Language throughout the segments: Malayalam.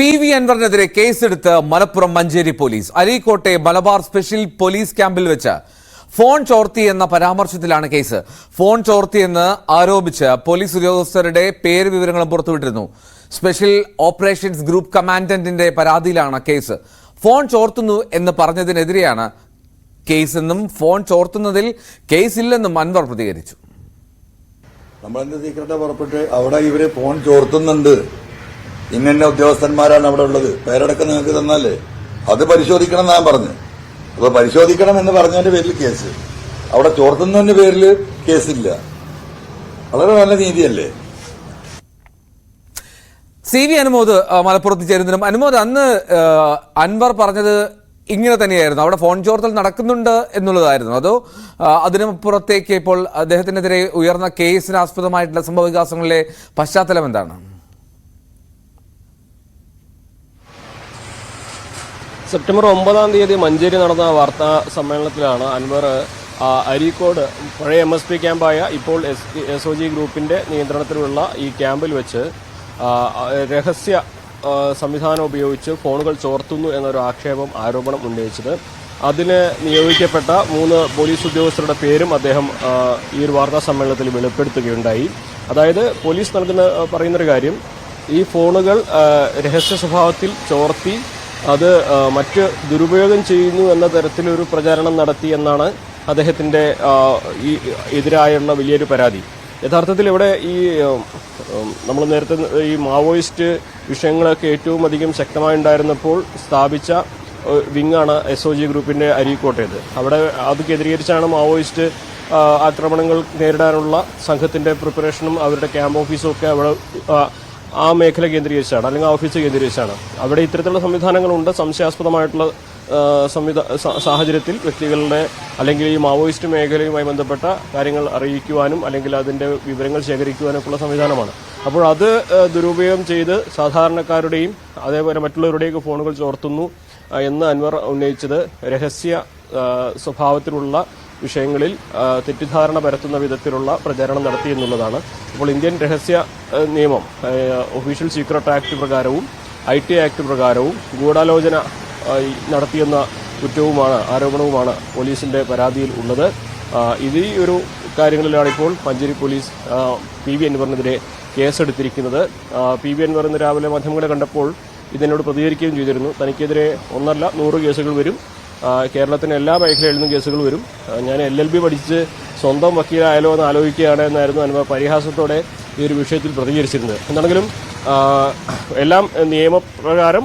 പി വി അൻവറിനെതിരെ കേസെടുത്ത് മലപ്പുറം മഞ്ചേരി പോലീസ്. അരീക്കോട്ടെ മലബാർ സ്പെഷ്യൽ പോലീസ് ക്യാമ്പിൽ വെച്ച് ഫോൺ ചോർത്തി എന്ന പരാമർശത്തിലാണ് കേസ്. ഫോൺ ചോർത്തിയെന്ന് ആരോപിച്ച് പോലീസ് ഉദ്യോഗസ്ഥരുടെ പേര് വിവരങ്ങളും പുറത്തുവിട്ടിരുന്നു. സ്പെഷ്യൽ ഓപ്പറേഷൻസ് ഗ്രൂപ്പ് കമാൻഡന്റിന്റെ പരാതിയിലാണ് കേസ്. ഫോൺ ചോർത്തുന്നു എന്ന് പറഞ്ഞതിനെതിരെയാണ് കേസെന്നും ഫോൺ ചോർത്തുന്നതിൽ കേസില്ലെന്നും അൻവർ പ്രതികരിച്ചു. നമ്മളെന്ത് സീക്രട്ടാ പുറപ്പെട്ട് അവിടെ ഇവരെ ഫോൺ ചോർത്തുന്നുണ്ട്. ഇന്ന ഉദ്യോഗസ്ഥന്മാരാണ് അവിടെ ഉള്ളത്. പേരടക്കം നിങ്ങൾക്ക് തന്നാലേ. അത് പരിശോധിക്കണം ഞാൻ പറഞ്ഞു. അപ്പൊ പരിശോധിക്കണം എന്ന് പറഞ്ഞതിന്റെ പേരിൽ കേസ്. അവിടെ ചോർത്തുന്നതിന്റെ പേരിൽ കേസില്ല. വളരെ നല്ല നീതിയല്ലേ സി വി അനുമോദ് മലപ്പുറത്ത് ചേരുന്നതിനും അനുമോദ് അന്ന് അൻവർ പറഞ്ഞത് ഇങ്ങനെ തന്നെയായിരുന്നു. അവിടെ ഫോൺ ചോർത്തൽ നടക്കുന്നുണ്ട് എന്നുള്ളതായിരുന്നു. അതോ അതിനപ്പുറത്തേക്ക് ഇപ്പോൾ അദ്ദേഹത്തിനെതിരെ ഉയർന്ന കേസിന് ആസ്പദമായിട്ടുള്ള സംഭവ വികാസങ്ങളിലെ പശ്ചാത്തലം എന്താണ്? സെപ്റ്റംബർ ഒമ്പതാം തീയതി മഞ്ചേരി നടന്ന വാർത്താ സമ്മേളനത്തിലാണ് അൻവർ അരീക്കോട് പഴയ എം എസ് പി ക്യാമ്പായ ഇപ്പോൾ എസ് എസ് ഒ ജി ഗ്രൂപ്പിന്റെ നിയന്ത്രണത്തിലുള്ള ഈ ക്യാമ്പിൽ വെച്ച് രഹസ്യ സംവിധാനം ഉപയോഗിച്ച് ഫോണുകൾ ചോർത്തുന്നു എന്നൊരു ആക്ഷേപം ആരോപണം ഉന്നയിച്ചത്. അതിന് നിയോഗിക്കപ്പെട്ട മൂന്ന് പോലീസ് ഉദ്യോഗസ്ഥരുടെ പേരും അദ്ദേഹം ഈ ഒരു വാർത്താ സമ്മേളനത്തിൽ വെളിപ്പെടുത്തുകയുണ്ടായി. അതായത് പോലീസ് നൽകുന്ന പറയുന്നൊരു കാര്യം ഈ ഫോണുകൾ രഹസ്യ സ്വഭാവത്തിൽ ചോർത്തി അത് മറ്റ് ദുരുപയോഗം ചെയ്യുന്നു എന്ന തരത്തിലൊരു പ്രചാരണം നടത്തി എന്നാണ് അദ്ദേഹത്തിന്റെ ഈ എതിരായുള്ള വലിയൊരു പരാതി. യഥാർത്ഥത്തിൽ ഇവിടെ ഈ നമ്മൾ നേരത്തെ ഈ മാവോയിസ്റ്റ് വിഷയങ്ങളൊക്കെ ഏറ്റവും അധികം ശക്തമായി ഉണ്ടായിരുന്നപ്പോൾ സ്ഥാപിച്ച വിങ്ങാണ് എസ് ഒ ജി ഗ്രൂപ്പിന്റെ അരീക്കോട്ടേത്. അവിടെ അത് കേന്ദ്രീകരിച്ചാണ് മാവോയിസ്റ്റ് ആക്രമണങ്ങൾ നേരിടാനുള്ള സംഘത്തിന്റെ പ്രിപ്പറേഷനും അവരുടെ ക്യാമ്പ് ഓഫീസും ഒക്കെ അവിടെ ആ, മേഖല കേന്ദ്രീകരിച്ചാണ് അല്ലെങ്കിൽ ആ ഓഫീസ് കേന്ദ്രീകരിച്ചാണ്. അവിടെ ഇത്തരത്തിലുള്ള സംവിധാനങ്ങളുണ്ട്. സംശയാസ്പദമായിട്ടുള്ള സംവിധാ സാഹചര്യത്തിൽ വ്യക്തികളുടെ അല്ലെങ്കിൽ ഈ മാവോയിസ്റ്റ് മേഖലയുമായി ബന്ധപ്പെട്ട കാര്യങ്ങൾ അറിയിക്കുവാനും അല്ലെങ്കിൽ അതിന്റെ വിവരങ്ങൾ ശേഖരിക്കുവാനൊക്കെയുള്ള സംവിധാനമാണ്. അപ്പോൾ അത് ദുരുപയോഗം ചെയ്ത് സാധാരണക്കാരുടെയും അതേപോലെ മറ്റുള്ളവരുടെയൊക്കെ ഫോണുകൾ ചോർത്തുന്നു എന്ന് അൻവർ ഉന്നയിച്ചത് രഹസ്യ സ്വഭാവത്തിലുള്ള വിഷയങ്ങളിൽ തെറ്റിദ്ധാരണ പരത്തുന്ന വിധത്തിലുള്ള പ്രചാരണം നടത്തി എന്നുള്ളതാണ്. അപ്പോൾ ഇന്ത്യൻ രഹസ്യ നിയമം ഒഫീഷ്യൽ സീക്രട്ട് ആക്ട് പ്രകാരവും ഐ ടി ആക്ട് പ്രകാരവും ഗൂഢാലോചന നടത്തിയെന്ന കുറ്റവുമാണ് ആരോപണവുമാണ് പോലീസിന്റെ പരാതിയിൽ ഉള്ളത്. ഇത് ഈ ഒരു കാര്യങ്ങളിലാണ് ഇപ്പോൾ മഞ്ചേരി പോലീസ് പി വി അൻവറിനെതിരെ കേസെടുത്തിരിക്കുന്നത്. പി വി അൻവർ ഇന്ന് രാവിലെ മാധ്യമങ്ങളെ കണ്ടപ്പോൾ ഇതിനോട് പ്രതികരിക്കുകയും ചെയ്തിരുന്നു. തനിക്കെതിരെ ഒന്നല്ല നൂറ് കേസുകൾ വരും. കേരളത്തിന് എല്ലാ മേഖലയിൽ നിന്നും കേസുകൾ വരും. ഞാൻ എൽ എൽ ബി പഠിച്ച് സ്വന്തം വക്കീലായാലോ എന്ന് ആലോചിക്കുകയാണ് എന്നായിരുന്നു അനുഭവ പരിഹാസത്തോടെ ഈ ഒരു വിഷയത്തിൽ പ്രതികരിച്ചിരുന്നത്. എന്താണെങ്കിലും എല്ലാം നിയമപ്രകാരം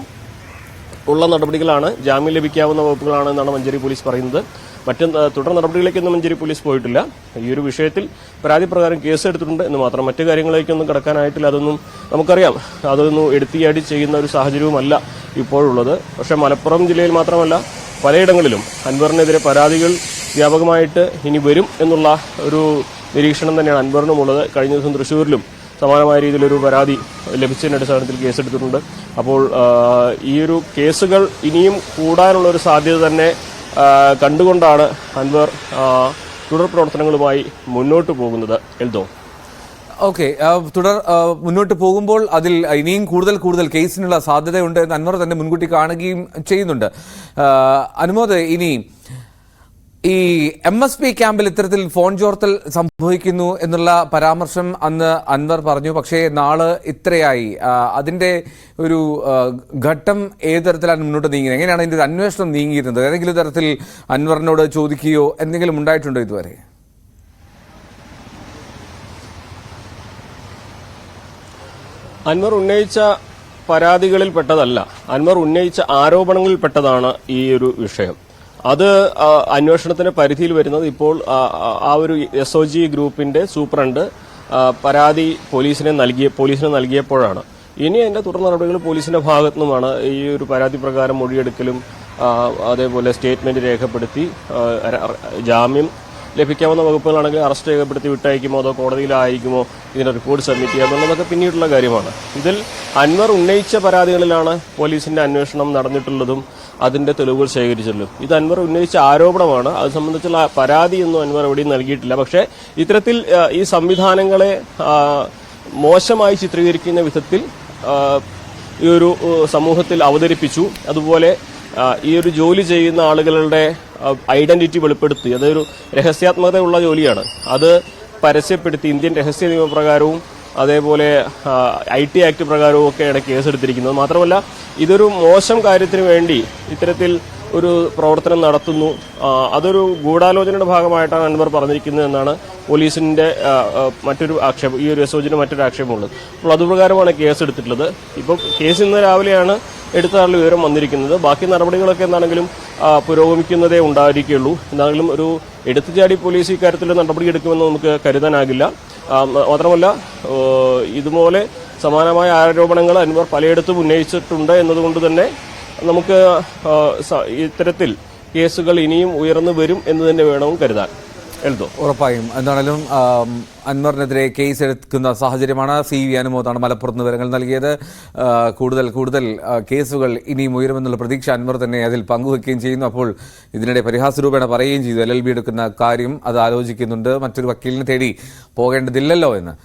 ഉള്ള നടപടികളാണ്. ജാമ്യം ലഭിക്കാവുന്ന വകുപ്പുകളാണ് എന്നാണ് മഞ്ചേരി പോലീസ് പറയുന്നത്. മറ്റ് തുടർ നടപടികളിലേക്കൊന്നും മഞ്ചേരി പോലീസ് പോയിട്ടില്ല. ഈ ഒരു വിഷയത്തിൽ പരാതി പ്രകാരം കേസ് എടുത്തിട്ടുണ്ട് എന്ന് മാത്രം. മറ്റു കാര്യങ്ങളിലേക്കൊന്നും കിടക്കാനായിട്ടില്ല. അതൊന്നും നമുക്കറിയാം. അതൊന്നും എടുത്തിയാടി ചെയ്യുന്ന ഒരു സാഹചര്യവുമല്ല ഇപ്പോഴുള്ളത്. പക്ഷേ മലപ്പുറം ജില്ലയിൽ മാത്രമല്ല പലയിടങ്ങളിലും അൻവറിനെതിരെ പരാതികൾ വ്യാപകമായിട്ട് ഇനി വരും എന്നുള്ള ഒരു നിരീക്ഷണം തന്നെയാണ് അൻവറിനുമുള്ളത്. കഴിഞ്ഞ ദിവസം തൃശ്ശൂരിലും സമാനമായ രീതിയിലൊരു പരാതി ലഭിച്ചതിന്റെ അടിസ്ഥാനത്തിൽ കേസെടുത്തിട്ടുണ്ട്. അപ്പോൾ ഈ ഒരു കേസുകൾ ഇനിയും കൂടാനുള്ള ഒരു സാധ്യത തന്നെ കണ്ടുകൊണ്ടാണ് അൻവർ തുടർ പ്രവർത്തനങ്ങളുമായി മുന്നോട്ട് പോകുന്നത്. എൽദോ. ഓക്കെ തുടർ മുന്നോട്ട് പോകുമ്പോൾ അതിൽ ഇനിയും കൂടുതൽ കൂടുതൽ കേസിനുള്ള സാധ്യതയുണ്ട് എന്ന് അൻവർ തന്നെ മുൻകൂട്ടി കാണുകയും ചെയ്യുന്നുണ്ട്. അനുമോദ് ഇനി ഈ എം എസ് പി ക്യാമ്പിൽ ഇത്തരത്തിൽ ഫോൺ ചോർത്തൽ സംഭവിക്കുന്നു എന്നുള്ള പരാമർശം അന്ന് അൻവർ പറഞ്ഞു. പക്ഷേ നാൾ ഇത്രയായി. അതിന്റെ ഒരു ഘട്ടം ഏത് തരത്തിലാണ് മുന്നോട്ട് നീങ്ങിയത്? എങ്ങനെയാണ് അതിന്റെ അന്വേഷണം നീങ്ങിയിരുന്നത്? ഏതെങ്കിലും തരത്തിൽ അൻവറിനോട് ചോദിക്കുകയോ എന്തെങ്കിലും ഉണ്ടായിട്ടുണ്ടോ ഇതുവരെ? അൻവർ ഉന്നയിച്ച പരാതികളിൽ പെട്ടതല്ല. അൻവർ ഉന്നയിച്ച ആരോപണങ്ങളിൽ പെട്ടതാണ് ഈ ഒരു വിഷയം. അത് അന്വേഷണത്തിന് അന്വേഷണത്തിന്റെ പരിധിയിൽ വരുന്നത് ഇപ്പോൾ ആ, ഒരു എസ് ഒ ജി ഗ്രൂപ്പിന്റെ സൂപ്രണ്ട് പരാതി പോലീസിനെ നൽകിയ പോലീസിന് നൽകിയപ്പോഴാണ്. ഇനി അതിന്റെ തുടർ നടപടികൾ പോലീസിന്റെ ഭാഗത്തു നിന്നുമാണ് ഈ ഒരു പരാതി പ്രകാരം മൊഴിയെടുക്കലും അതേപോലെ സ്റ്റേറ്റ്മെന്റ് രേഖപ്പെടുത്തി ജാമ്യം ലഭിക്കാവുന്ന വകുപ്പുകളാണെങ്കിൽ അറസ്റ്റ് രേഖപ്പെടുത്തി വിട്ടയക്കുമോ അതോ കോടതിയിലായിരിക്കുമോ ഇതിന്റെ റിപ്പോർട്ട് സബ്മിറ്റ് ചെയ്യുക എന്നുള്ളതൊക്കെ പിന്നീടുള്ള കാര്യമാണ്. ഇതിൽ അൻവർ ഉന്നയിച്ച പരാതികളിലാണ് പോലീസിന്റെ അന്വേഷണം നടന്നിട്ടുള്ളതും അതിന്റെ തെളിവുകൾ ശേഖരിച്ചിട്ടുള്ളതും. ഇത് അൻവർ ഉന്നയിച്ച ആരോപണമാണ്. അത് സംബന്ധിച്ചുള്ള പരാതിയൊന്നും അൻവർ എവിടെയും നൽകിയിട്ടില്ല. പക്ഷേ ഇത്തരത്തിൽ ഈ സംവിധാനങ്ങളെ മോശമായി ചിത്രീകരിക്കുന്ന വിധത്തിൽ ഈ ഒരു സമൂഹത്തിൽ അവതരിപ്പിച്ചു. അതുപോലെ ഈ ഒരു ജോലി ചെയ്യുന്ന ആളുകളുടെ ഐഡന്റിറ്റി വെളിപ്പെടുത്തി. അതൊരു രഹസ്യാത്മകതയുള്ള ജോലിയാണ്. അത് പരസ്യപ്പെടുത്തി ഇന്ത്യൻ രഹസ്യ നിയമപ്രകാരവും അതേപോലെ ഐ ടി ആക്ട് പ്രകാരവും ഒക്കെയാണ് കേസെടുത്തിരിക്കുന്നത്. മാത്രമല്ല ഇതൊരു മോശം കാര്യത്തിന് വേണ്ടി ഇത്തരത്തിൽ ഒരു പ്രവർത്തനം നടത്തുന്നു. അതൊരു ഗൂഢാലോചനയുടെ ഭാഗമായിട്ടാണ് അൻവർ പറഞ്ഞിരിക്കുന്നത് എന്നാണ് പോലീസിന്റെ മറ്റൊരു ആക്ഷേപം ഈ ഒരു എസ് ഒജിന്റെ മറ്റൊരു ആക്ഷേപമുള്ളത്. അപ്പോൾ അതുപ്രകാരമാണ് കേസ് എടുത്തിട്ടുള്ളത് ഇപ്പം കേസ് ഇന്ന് രാവിലെയാണ് എടുത്താലുള്ള വിവരം വന്നിരിക്കുന്നത്. ബാക്കി നടപടികളൊക്കെ എന്താണെങ്കിലും പുരോഗമിക്കുന്നതേ ഉണ്ടായിരിക്കുകയുള്ളൂ എന്താണെങ്കിലും ഒരു എടുത്തുചാടി പോലീസ് ഇക്കാര്യത്തിൽ നടപടിയെടുക്കുമെന്ന് നമുക്ക് കരുതാനാകില്ല. മാത്രമല്ല ഇതുപോലെ സമാനമായ ആരോപണങ്ങൾ അൻവർ പലയിടത്തും ഉന്നയിച്ചിട്ടുണ്ട് എന്നതുകൊണ്ട് തന്നെ നമുക്ക് ഇത്തരത്തിൽ കേസുകൾ ഇനിയും ഉയർന്നു വരും എന്ന് തന്നെ വേണം കരുതാൻ. എൽദോ ഉറപ്പായും. എന്താണെങ്കിലും അൻവറിനെതിരെ കേസ് എടുക്കുന്ന സാഹചര്യമാണ് സി വി അനുമോദാണ് മലപ്പുറത്ത് വിവരങ്ങൾ നൽകിയത്. കൂടുതൽ കൂടുതൽ കേസുകൾ ഇനിയും ഉയരുമെന്നുള്ള പ്രതീക്ഷ അൻവർ തന്നെ അതിൽ പങ്കുവെക്കുകയും ചെയ്യുന്നു. അപ്പോൾ ഇതിനിടെ പരിഹാസരൂപേണ പറയുകയും ചെയ്തു. എൽ എൽ ബി എടുക്കുന്ന കാര്യം അത് ആലോചിക്കുന്നുണ്ട്. മറ്റൊരു വക്കീലിനെ തേടി പോകേണ്ടതില്ലല്ലോ എന്ന്.